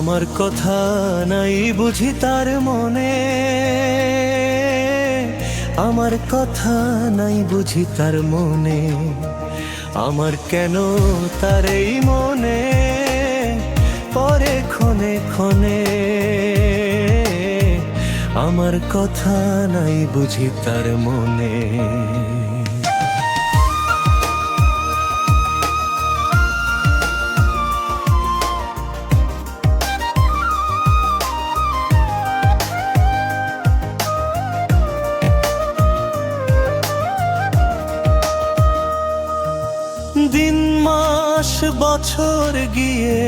আমার কথা নাই বুঝি তার মনে। আমার কথা নাই বুঝি তার মনে। আমার কেন তার এই মনে? পরে ক্ষণে ক্ষণে। আমার কথা নাই বুঝি তার মনে। দিন, মাস, বছর গিয়ে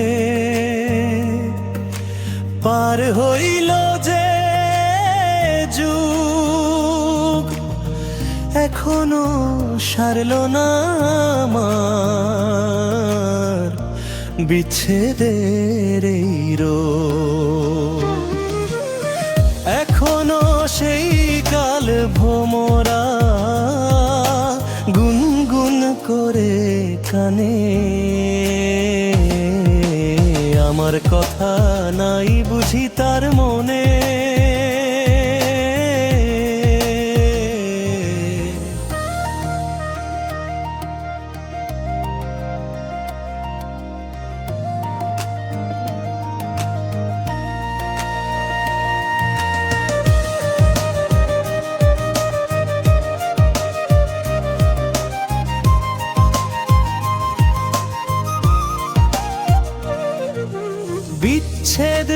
পার হইল যে যুগ, এখনও সারল না আমার বিচ্ছেদের এখনও সেই কাল ভোমরা গুনগুন করে কানে। আমার কথা নাই বুঝি তার মনে।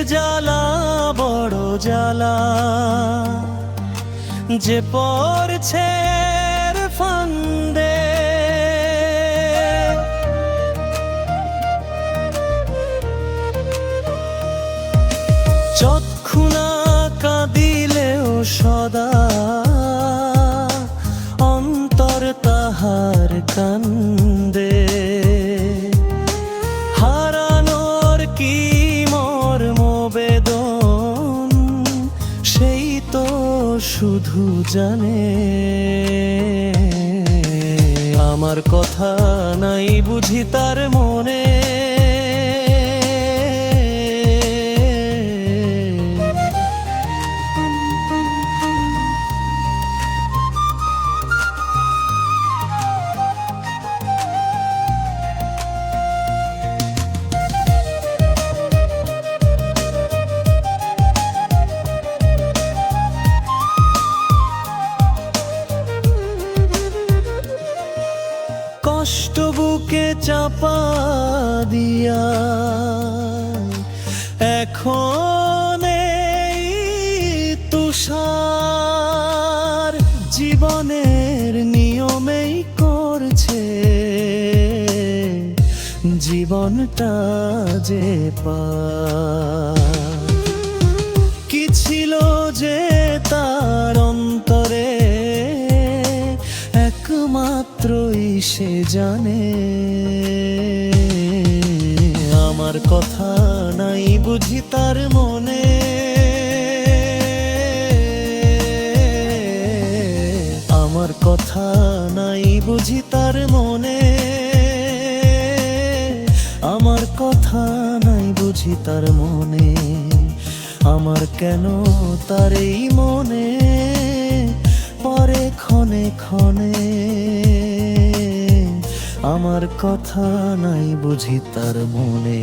জ্বালা বড় জ্বালা। যে পড়ছে শুধু জানে। আমার কথা নাই বুঝি তার মনে। চাপা দিয়া। এখন তুষার জীবনের নিয়মেই করছে। জীবনটা যে পার। একমাত্রই সে জানে। আমার কথা নাই বুঝি তার মনে। আমার কথা নাই বুঝি তার মনে। আমার কথা নাই বুঝি তার মনে। আমার কেন তার এই মনে? পরে ক্ষণে ক্ষণে আমার কথা নাই বুঝি তার মনে।